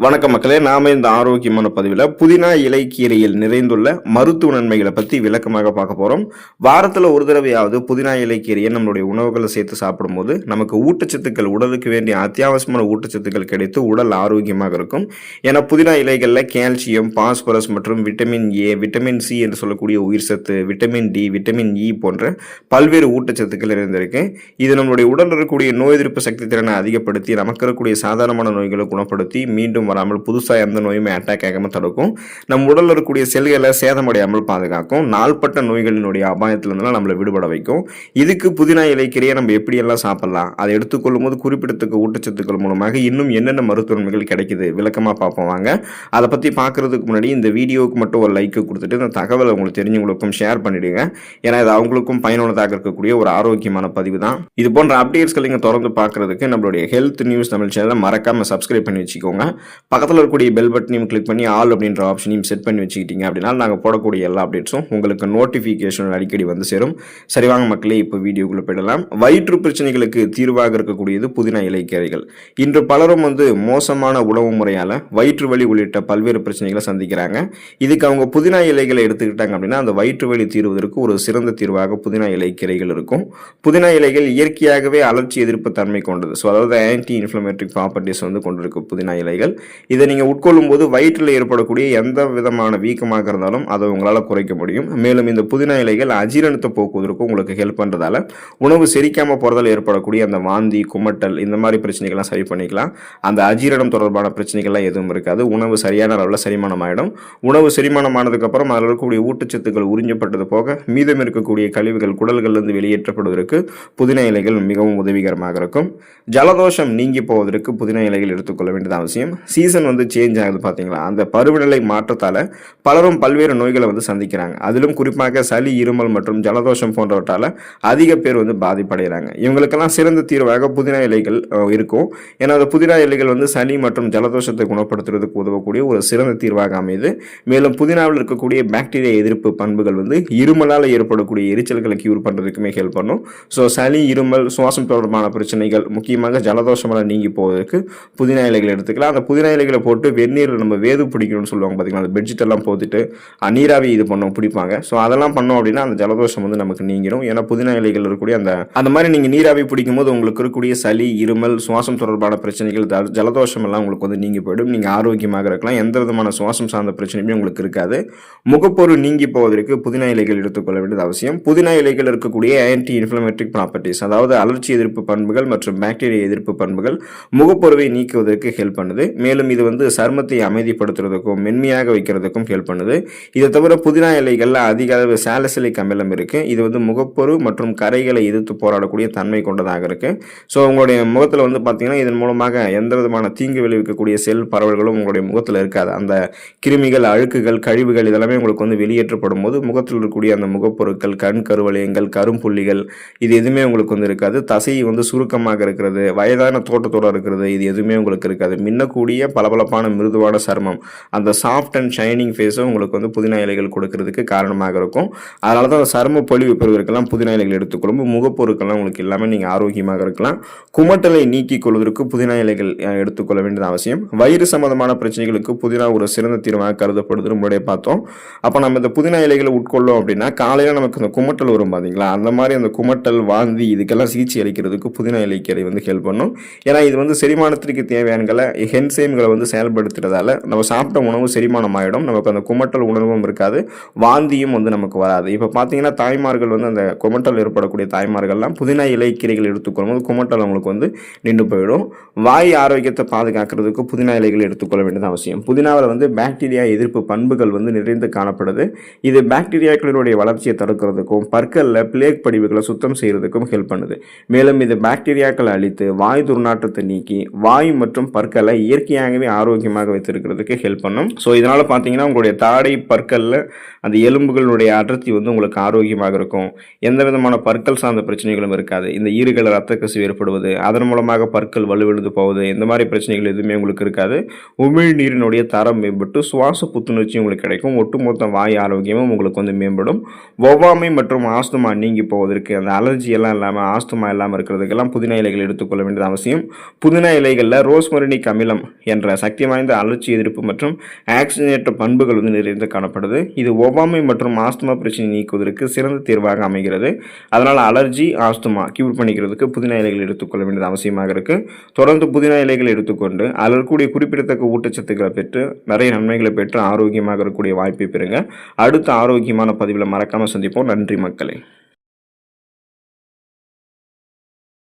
வணக்கம் மக்களே நாம இந்த ஆரோக்கியமான பதிவில் புதினா இலைக்கீரையில் நிறைந்துள்ள மருத்துவ நன்மைகளை பற்றி விளக்கமாக பார்க்க போகிறோம் வாரத்தில் ஒரு தடவையாவது புதினா இலைக்கீரையை நம்மளுடைய உணவுகளை சேர்த்து சாப்பிடும்போது நமக்கு ஊட்டச்சத்துக்கள் உடலுக்கு வேண்டிய அத்தியாவசியமான ஊட்டச்சத்துக்கள் கிடைத்து உடல் ஆரோக்கியமாக இருக்கும். ஏன்னா புதினா இலைகளில் கால்சியம் பாஸ்பரஸ் மற்றும் விட்டமின் ஏ விட்டமின் சி என்று சொல்லக்கூடிய உயிர் சத்து விட்டமின் டி விட்டமின் இ போன்ற பல்வேறு ஊட்டச்சத்துக்கள் இருந்திருக்கு இது நம்மளுடைய உடல் இருக்கக்கூடிய நோய் எதிர்ப்பு சக்தி திறனை அதிகப்படுத்தி நமக்கு இருக்கக்கூடிய சாதாரணமான நோய்களை குணப்படுத்தி மீண்டும் வராமல் புதுசாக எந்த நோயுமே அட்டாக் ஆகாமல் தடுக்கும். நம் உடலில் இருக்கக்கூடிய செல்களை சேதமடையாமல் பாதுகாக்கும். நாள்பட்ட நோய்களினுடைய அபாயத்திலிருந்துலாம் நம்மளை விடுபட வைக்கும். இதுக்கு புதினா இலைக்கீரையை நம்ம எப்படியெல்லாம் சாப்பிட்லாம்? அதை எடுத்துக்கொள்ளும் போது குறிப்பிடத்தக்க ஊட்டச்சத்துக்கள் மூலமாக இன்னும் என்னென்ன மருத்துவ நன்மைகள் கிடைக்குது? விளக்கமாக பார்ப்போம் வாங்க. அதை பற்றி பார்க்குறதுக்கு முன்னாடி இந்த வீடியோவுக்கு மட்டும் ஒரு லைக்கு கொடுத்துட்டு இந்த தகவலை உங்களுக்கு தெரிஞ்சவங்களுக்கும் ஷேர் பண்ணிடுங்க. ஏன்னா இது அவங்களுக்கும் பயனுள்ளதாக இருக்கக்கூடிய ஒரு ஆரோக்கியமான பதிவு தான். இது போன்ற அப்டேட்ஸ்களை நீங்கள் தொடர்ந்து பார்க்குறதுக்கு நம்மளுடைய ஹெல்த் நியூஸ் தமிழ் சேனலை மறக்காமல் சப்ஸ்கிரைப் பண்ணி வச்சுக்கோங்க. பக்கத்தில் இருக்கக்கூடிய பெல் பட்டனையும் கிளிக் பண்ணி ஆல் அப்படின்ற ஆப்ஷனையும் செட் பண்ணி வச்சுக்கிட்டீங்க அப்படின்னா நாங்கள் போடக்கூடிய எல்லா அப்டேட்ஸும் உங்களுக்கு நோட்டிஃபிகேஷன் அடிக்கடி வந்து சேரும். சரிவாங்க மக்களே இப்போ வீடியோக்குள்ளே போயிடலாம். வயிற்று பிரச்சனைகளுக்கு தீர்வாக இருக்கக்கூடியது புதினா இலைக்கீரைகள் இன்று பலரும் வந்து மோசமான உணவு முறையால் வயிற்று வலி உள்ளிட்ட பல்வேறு பிரச்சனைகளை சந்திக்கிறாங்க. இதுக்கு அவங்க புதினா இலைகளை எடுத்துக்கிட்டாங்க அப்படின்னா அந்த வயிற்று வலி தீர்வதற்கு ஒரு சிறந்த தீர்வாக புதினா இலைக்கீரைகள் இருக்கும். புதினா இலைகள் இயற்கையாகவே அலர்ச்சி எதிர்ப்பு தன்மை கொண்டது. ஸோ அதாவது ஆன்டி இன்ஃப்ளமேட்டரி ப்ராப்பர்ட்டிஸ் வந்து கொண்டிருக்கு புதினா இலைகள். இதை நீங்கள் உட்கொள்ளும் போது வயிற்றில் ஏற்படக்கூடிய எந்த விதமான வீக்கமாக இருந்தாலும் அதை உங்களால் குறைக்க முடியும். மேலும் இந்த புதினா இலைகள் அஜீரணத்தை போக்குவதற்கு உங்களுக்கு ஹெல்ப் பண்ணுறதால உணவு செரிக்காமல் போகிறதால் ஏற்படக்கூடிய அந்த வாந்தி குமட்டல் இந்த மாதிரி பிரச்சனைகள்லாம் சரி பண்ணிக்கலாம். அந்த அஜீரணம் தொடர்பான பிரச்சனைகள்லாம் எதுவும் இருக்காது. உணவு சரியான அளவில் செரிமானம் ஆகிடும் உணவு செரிமானம் ஆனதுக்கப்புறம் அதில் இருக்கக்கூடிய ஊட்டச்சத்துக்கள் உறிஞ்சப்பட்டது போக மீதம் இருக்கக்கூடிய கழிவுகள் குடல்களிலிருந்து வெளியேற்றப்படுவதற்கு புதினா இலைகள் மிகவும் உதவிகரமாக இருக்கும். ஜலதோஷம் நீங்கி போவதற்கு புதினா இலைகள் எடுத்துக்கொள்ள வேண்டியது அவசியம். சீசன் வந்து சேஞ்ச் ஆகுது பார்த்தீங்களா அந்த பருவநிலை மாற்றத்தால் பலரும் பல்வேறு நோய்களை வந்து சந்திக்கிறாங்க. அதிலும் குறிப்பாக சளி இருமல் மற்றும் ஜலதோஷம் போன்றவற்றால் அதிக பேர் வந்து பாதிப்படைகிறாங்க. இவங்களுக்கெல்லாம் சிறந்த தீர்வாக புதினா இலைகள் இருக்கும். ஏன்னா அந்த புதினா இலைகள் வந்து சளி மற்றும் ஜலதோஷத்தை குணப்படுத்துறதுக்கு உதவக்கூடிய ஒரு சிறந்த தீர்வாக அமையுது. மேலும் புதினாவில் இருக்கக்கூடிய பாக்டீரியா எதிர்ப்பு பண்புகள் வந்து இருமலால் ஏற்படக்கூடிய எரிச்சல்களை கியூர் பண்ணுறதுக்குமே ஹெல்ப் பண்ணும். ஸோ சளி இருமல் சுவாசம் தொடர்பான பிரச்சனைகள் முக்கியமாக ஜலதோஷமெல்லாம் நீங்கி போவதற்கு புதினா இலைகள் எடுத்துக்கலாம். அந்த புதினா இலைகளை போட்டு வெந்நீரில் நம்ம வேது பிடிக்கணும்னு சொல்லுவாங்க பார்த்தீங்களா அந்த பெட்ஷீட் எல்லாம் போட்டுட்டு நீராவி இது பண்ணோம் பிடிப்பாங்க. ஸோ அதெல்லாம் பண்ணோம் அப்படின்னா அந்த ஜலதோஷம் வந்து நமக்கு நீங்கிடும் ஏன்னா புதினா இலைகள் இருக்கக்கூடிய அந்த அந்த மாதிரி நீங்கள் நீராவி பிடிக்கும் போது உங்களுக்கு இருக்கக்கூடிய சளி இருமல் சுவாசம் தொடர்பான பிரச்சனைகள் ஜலதோஷம் எல்லாம் உங்களுக்கு வந்து நீங்கி போயிடும். நீங்கள் ஆரோக்கியமாக இருக்கலாம். எந்த விதமான சுவாசம் சார்ந்த பிரச்சனையுமே உங்களுக்கு இருக்காது. முகப்பொரு நீங்கி போவதற்கு புதினா இலைகள் எடுத்துக்கொள்ள வேண்டியது அவசியம். புதினா இலைகள் இருக்கக்கூடிய ஆன்டி இன்ஃப்ளமேட்ரிக் ப்ராப்பர்ட்டிஸ் அதாவது அலர்ச்சி எதிர்ப்பு பண்புகள் மற்றும் பாக்டீரியா எதிர்ப்பு பண்புகள் முகப்பொருவை நீக்குவதற்கு ஹெல்ப் பண்ணுது. மேலும் இது வந்து சருமத்தை அமைதிப்படுத்துறதுக்கும் மென்மையாக வைக்கிறதுக்கும் ஹெல்ப் பண்ணுது. இதை தவிர புதினா இலைகளில் அதிக அளவு சாலசிலிக் அமிலம் இருக்குது இது வந்து முகப்பொரு மற்றும் கரைகளை எதிர்த்து போராடக்கூடிய தன்மை கொண்டதாக இருக்குது ஸோ உங்களுடைய முகத்தில் வந்து பார்த்திங்கன்னா இதன் மூலமாக எந்த விதமான தீங்கு விளைவிக்கக்கூடிய செல் பரவல்களும் உங்களுடைய முகத்தில் இருக்காது. அந்த கிருமிகள் அழுக்குகள் கழிவுகள் இதெல்லாமே உங்களுக்கு வந்து வெளியேற்றப்படும் போது முகத்தில் இருக்கக்கூடிய அந்த முகப்பொருட்கள் கண் கருவளையங்கள் கரும்புள்ளிகள் இது எதுவுமே உங்களுக்கு வந்து இருக்காது. தசை வந்து சுருக்கமாக இருக்கிறது. வயதான தோட்டத்தோடு இருக்கிறது. இது எதுவுமே உங்களுக்கு இருக்காது. மின்னக்கூடிய பளபளப்பான மிருதுவான சருமம். அந்த சாஃப்ட் அண்ட் ஷைனிங் ஃபேஸும் உங்களுக்கு வந்து புதினா இலைகள் கொடுக்கறதுக்கு காரணமாக இருக்கும். அதனால தான் அந்த சரும பொலிவு பெறுவதற்கெல்லாம் புதினா இலைகள் எடுத்துக்கொள்ளும். முகப்பொருட்கள்லாம் உங்களுக்கு எல்லாமே நீங்கள் ஆரோக்கியமாக இருக்கலாம். குமட்டலை நீக்கிக் கொள்வதற்கு புதினா இலைகள் எடுத்துக்கொள்ள வேண்டியது அவசியம். வயிறு சம்பந்தமான பிரச்சனைகளுக்கு புதினா ஒரு சிறந்த தீர்வாக கருதப்படுது முன்னாடியே பார்த்தோம். அப்போ நம்ம இந்த புதினா இலைகளை உட்கொள்ளோம் அப்படின்னா காலையில் நமக்கு இந்த குமட்டல் வரும் பார்த்தீங்களா அந்த மாதிரி அந்த குமட்டல் வாந்தி இதுக்கெல்லாம் சிகிச்சை அளிக்கிறதுக்கு புதினா இலைக்கீரை வந்து ஹெல்ப் பண்ணும். ஏன்னா இது வந்து செரிமானத்திற்கு தேவையானங்களை என்சைம்களை வந்து செயல்படுத்துறதால நம்ம சாப்பிட்ட உணவு செரிமானம் ஆகிடும் நமக்கு அந்த குமட்டல் உணர்வும் இருக்காது. வாந்தியும் வந்து நமக்கு வராது. இப்போ பார்த்தீங்கன்னா தாய்மார்கள் வந்து அந்த குமட்டல் ஏற்படக்கூடிய தாய்மார்கள்லாம் புதினா இலைக்கீரைகள் எடுத்துக்கொள்ளும் போது குமட்டல் அவங்களுக்கு வந்து நின்று போயிடும். வாய் ஆரோக்கியத்தை பாதுகாக்கிறதுக்கு புதினா இலைகள் எடுத்துக்கொள்ள வேண்டியது அவசியம். புதினாவில் வந்து பாக்டீரியா எதிர்ப்பு பண்புகள் வந்து நிறைந்து காணப்படுது. இது பாக்டீரியாக்களினுடைய வளர்ச்சியை தடுக்கிறதுக்கும் பற்களில் பிளேக் படிவுகளை சுத்தம் செய்கிறதுக்கும் ஹெல்ப் பண்ணுது. மேலும் இது பாக்டீரியாக்களை அழித்து வாய் துர்நாற்றத்தை நீக்கி வாய் மற்றும் பற்களை இயற்கையாகவே ஆரோக்கியமாக வைத்திருக்கிறதுக்கு ஹெல்ப் பண்ணும். ஸோ இதனால் பார்த்தீங்கன்னா உங்களுடைய தாடை பற்களில் அந்த எலும்புகளுடைய அடர்த்தி வந்து உங்களுக்கு ஆரோக்கியமாக இருக்கும். எந்த விதமான பற்கள் சார்ந்த பிரச்சனைகளும் இருக்காது. இந்த ஈறுகள் ரத்த கசிவு ஏற்படுவது அதன் மூலமாக பற்கள் வலுவிழுந்து போவது இந்த மாதிரி பிரச்சனைகள் எதுவுமே உங்களுக்கு இருக்காது. உமிழ் நீரினுடைய தரம் மேம்பட்டு சுவாச புத்துணர்ச்சி உங்களுக்கு கிடைக்கும். ஒட்டுமொத்த வாய் ஆரோக்கியமும் உங்களுக்கு வந்து மேம்படும். ஒவ்வாமை மற்றும் ஆஸ்துமா நீங்கி போவதற்கு அந்த அலர்ஜி எல்லாம் இல்லாமல் ஆஸ்துமா இல்லாமல் இருக்கிறதுக்கெல்லாம் புதினா இலைகள் எடுத்துக்கொள்ள வேண்டியது அவசியம். புதினா இலைகளில் ரோஸ்மரினிக் அமிலம் என்ற சக்தி வாய்ந்த அலர்ச்சி எதிர்ப்பு மற்றும் ஆக்சிஜனேற்ற பண்புகள் வந்து நிறைந்து காணப்படுது. இது ஒவ்வாமை மற்றும் ஆஸ்துமா பிரச்சனை நீக்குவதற்கு சிறந்த தீர்வாக அமைகிறது. அதனால் அலர்ஜி ஆஸ்துமா கியூர் பண்ணிக்கிறதுக்கு புதினா இலைகள் எடுத்துக்கொள்ள வேண்டியது அவசியமாக இருக்குது தொடர்ந்து புதினா இலைகள் எடுத்துக்கொண்டு அதில் இருக்கக்கூடிய குறிப்பிடத்தக்க ஊட்டச்சத்துக்களை பெற்று நிறைய நன்மைகளை பெற்று ஆரோக்கியமாக இருக்கக்கூடிய வாய்ப்பை பெறுங்க. அடுத்த ஆரோக்கியமான பதிவில் மறக்காமல் சந்திப்போம். நன்றி மக்களே.